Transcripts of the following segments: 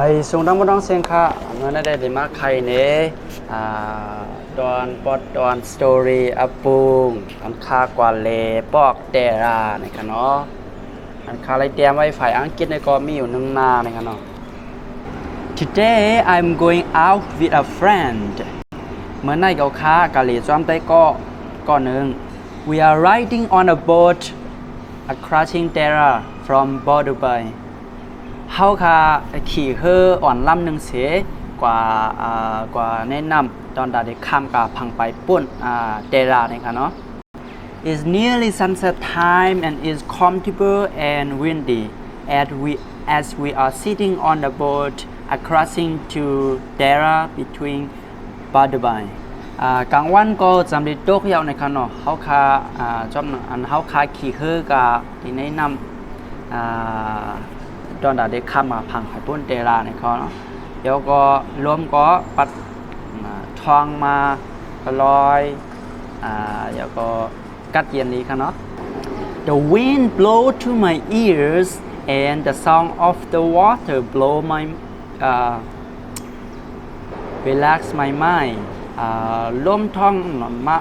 ไม่ส่งดังบ่ต้องเสียงค่ะเมื่อได้ได้มาใครเน่อ่าดอนปอดดอนสตอรี่อัปปุงอันคากว่าเลปอกเตราในกันเนาะอันคาไรเตรียมไว้ฝ่ายอังกฤษในก็มีอยู่หนึ่งนาในกันเนาะ Today I'm going out with a friend เมื่อในเกาค้ากะหลีจ้อมใต้ก็ก็หนึ่ง We are riding on a boat acrossing Terra from Bordubai เฮาคาขี่เฮออ่อนลำหนึ่งเสกว่ากว่าแนะนำตอนดาได้ข้ามกาพังไปปุ่นอ่าเตราเนี่ยค่ะเนาะ It's nearly sunset time and is comfortable and windy as we as we are sitting on the boat crossing to Dera between Badubai กลางวันก็จำได้ตกยาวในคันเนาะเฮาคาจอมอันเฮาคาขี่เฮอกาที่แนะนำ อ่าตอนดาได้ข้ามาพังไปปุ่นเตราในเขาเนาะเดี๋ยวก็รวมก็ปัดอ่าทองมาลอยอ่าเดี๋ยวก็กัดเย็นนี้ค่ะเนาะ The wind blow to my ears and the sound of the water blow my uh, relax my mind ร่วมท่องมา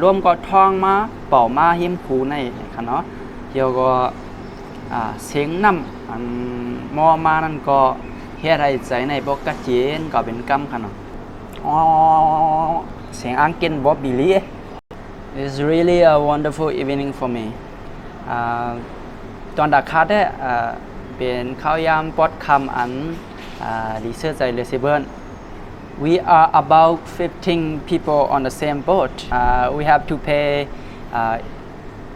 ร่วมก็ท่องมาเป่ามาหิมผูในค่ะเนาะเดี๋ยวก็เสียงน้ำ อันมอมานั่นก็เฮ็ดให้ใจในปกติก็เป็นกำค่ะเนาะอ๋อเสียงอังกฤษบ่บิลี It's really a wonderful evening for me อ่าตอนดักคาได้อ่าเป็นข้าวยามปอดคำอันอ่าดีเสื้อใจเลเซเบิร์น We are about 15 people on the same boat. Uh, we have to pay uh,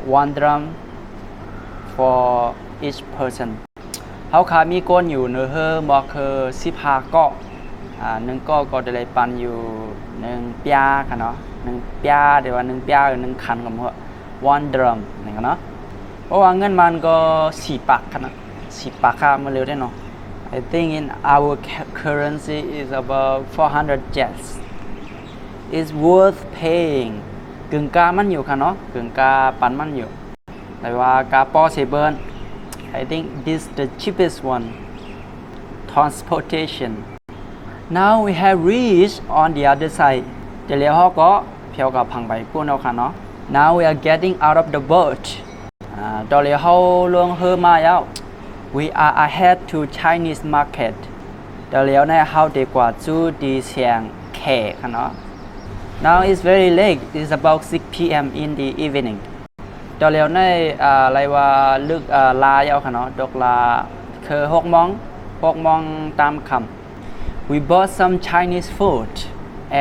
one drum for each person. เฮาขามีก้นอยู่เนื้อเฮอบอกคือสิบห้าเกาะอ่าหนึ่งกาะก็จะได้ปันอยู่หนึ่งเปียค่ะเนาะหนึ่งเปียเดี๋ยวว่าหนึ่งเปียหรือหนึ่งคันกับหัว one drum นี่กันเนาะเพราะว่าเงินมันก็สี่ปากค่ะนะสี่ปากค่ะมาเร็วได้เนาะ I think in our currency is about 400 jets. It's worth paying กึ่งกามันอยู่ค่ะเนาะกึ่งกาปันมันอยู่ แต่ว่ากาปอเซเบิร์น I think this the cheapest one transportation now we have reached on the other side จะเลี้ยวเขาก็เพียวกับพังไปพูดเอาค่ะเนาะ now we are getting out of the boat อ่าตอนเลี้ยวเขาลงเฮอมาแล้ว we are ahead to Chinese market ตอนเลี้ยวในเขาดีกว่าจูดีเสียงแขกค่ะเนาะ now it's very late it's about 6 p.m. in the evening ตอเลียวในอ่าอะไรว่าลึกอ่าลาเยาค่ะเนาะดอกลาคือหกโมงหกโมงตามคำ we bought some Chinese food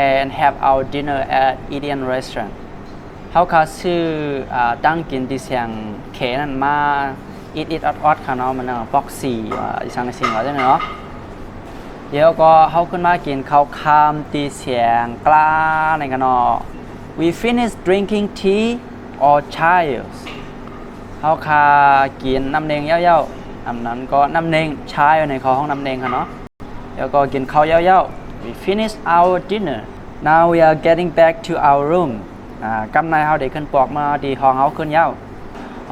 and have our dinner at Indian restaurant เขาคาซื้ออ่าตั้งกินที่เสียงเขนั่นมาอิดอิดออดออดค่ะเนาะมันเนาะปอกสี่อ่าอีสังสิ่งว่าได้เนาะเดี๋ยวก็เขาขึ้นมากินเขาคามตีเสียงกล้าในกันเนาะ we finished drinking tea or chai เขาคากินน้ำเนงเย้าๆน้ำนั้นก็น้ำเนงชายในคอห้องน้ำเนงค่ะเนาะแล้วก็กินข้าวเย้าๆ we finish our dinner now we are getting back to our room อ่ากำในเขาได้ขึ้นปอกมาดีห้องเขาขึ้นเย้า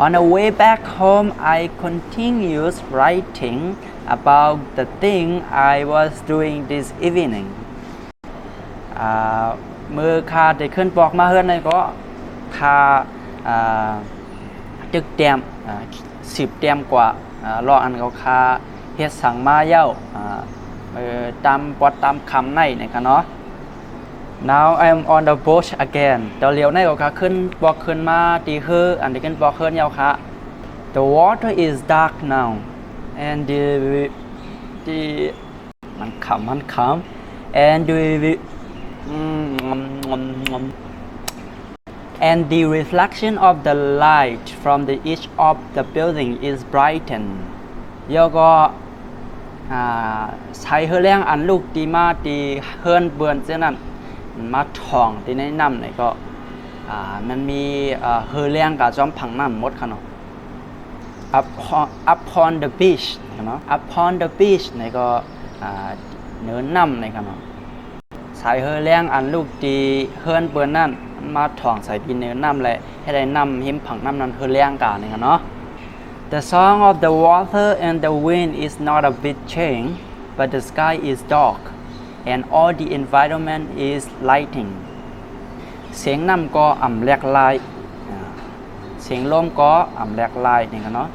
on the way back home I continued writing about the thing I was doing this evening อ่ามือคาได้ขึ้นปอกมาเฮือนในก็ คาอ่าจึกเตรียมสิบเตรียมกว่าอ่ารออันเขาคาเฮ็ดสั่งมาเย้าตามปอดตามคำในนะครับเนาะ now I'm on the boat again เดี๋ยวเลี้ยวในก็ค่ะขึ้นบอกขึ้นมาตีเฮืออันนี้ขึ้นบอกขึ้นเย้าค่ะ the water is dark now and the the มันขำมันขำ and the อืมงมงมงม and the reflection of the light from the edge of the building is brightened ยวก็อ่าใช้เฮือแรงอันลูกตีมาตีเฮือนเบือนเจ้านั้นมาท่องตีในน้ำไหนก็มันมีเฮือแรงกับจอมผังน้ำหมดค่ะเนาะ upon upon the beach เนาะ upon the beach ในก็อ่าเนินน้ำในครับเนาะสายเฮอแรงอันลูกตีเฮิรนเปิ้นนั่น มาถ่องใส่ปีเนื้อน้ำเลยให้ได้น้ำหิมผังน้ำนั้นเฮอแรงกานี่กันเนาะ The song of the water and the wind is not a bit change but the sky is dark and all the environment is lighting เสียงน้ำก็อ่ำแหลกลายอ่เสียงลมก็อ่ำแหลกลายนี่กันเนาะ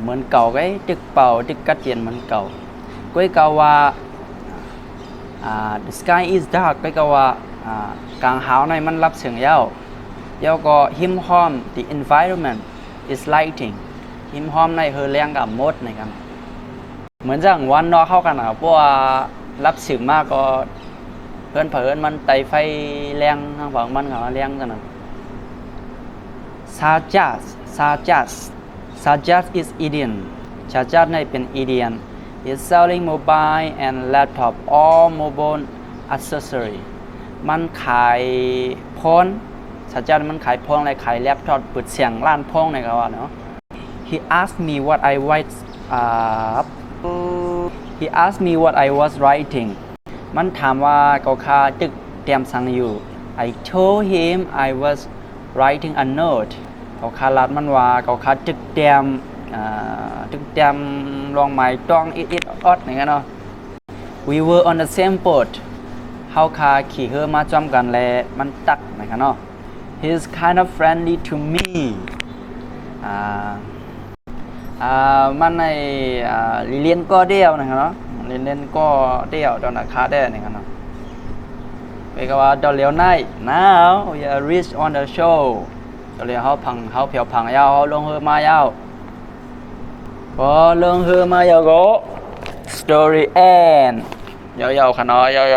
เหมือนเก่าไอ้ตึกเป่าตึกกัดเย็นเหมือนเก่าก้อยกาว่า the sky is dark ก้อยกาว่า กลางหาวในมันรับเสียงเย้าเย้าก็หิมหอม the environment is lighting หิมหอมในเฮอแรงกับมดนี่กันเหมือนจังวันนอเข้ากันนะครับเพราะว่ารับสึกมากก็เพื่อนเผอิญมันไตไฟแรงทางฝั่งมันเขาแรงกันนั้นซาจัสซาจัสซาจัส is Indian ซาจัสในเป็น Indian is selling mobile and laptop all mobile accessory มันขายพรซาจัสมันขายพรอะไรขายแล็ปท็อปเปิดเสียงร้านพองในก็ว่าเนาะ he asked me what I write up he asked me what I was writing มันถามว่าเขาคาตึกเตรียมสั่งอยู่ I told him I was writing a note เขาคาลัดมันว่าเขาคาตึกเตรียมตึกเตรียมลองไม้ต้องอิดอิดออดอย่างเงี้ยเนาะ we were on the same boat เฮาคาขี่เฮอมาจอมกันแลมันตักนะครับเนาะ he's kind of friendly to me อ่าอ่ามันในอ่าเรียนก็เดียวนะครับเนาะเรียนเรียนก็เดียวตอนราคาได้นะครับเนาะไปก็ว่าดอเลียวไน now we are reach on the show ดอเลียวเฮาพังเฮาเพียวพังยาวเฮาลงเฮอมายาวพอลงเฮอมายาวก็ story end ยาวๆค่ะเนาะยาว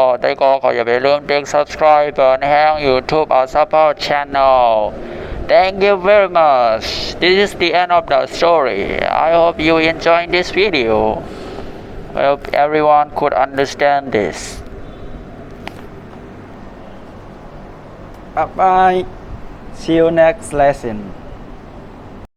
ๆได้ก็ขออย่าไปลืมติ๊ก subscribe ก่อนแห้ง YouTube or support channel Thank you very much. This is the end of the story. I hope you enjoyed this video. I hope everyone could understand this. Bye bye. See you next lesson.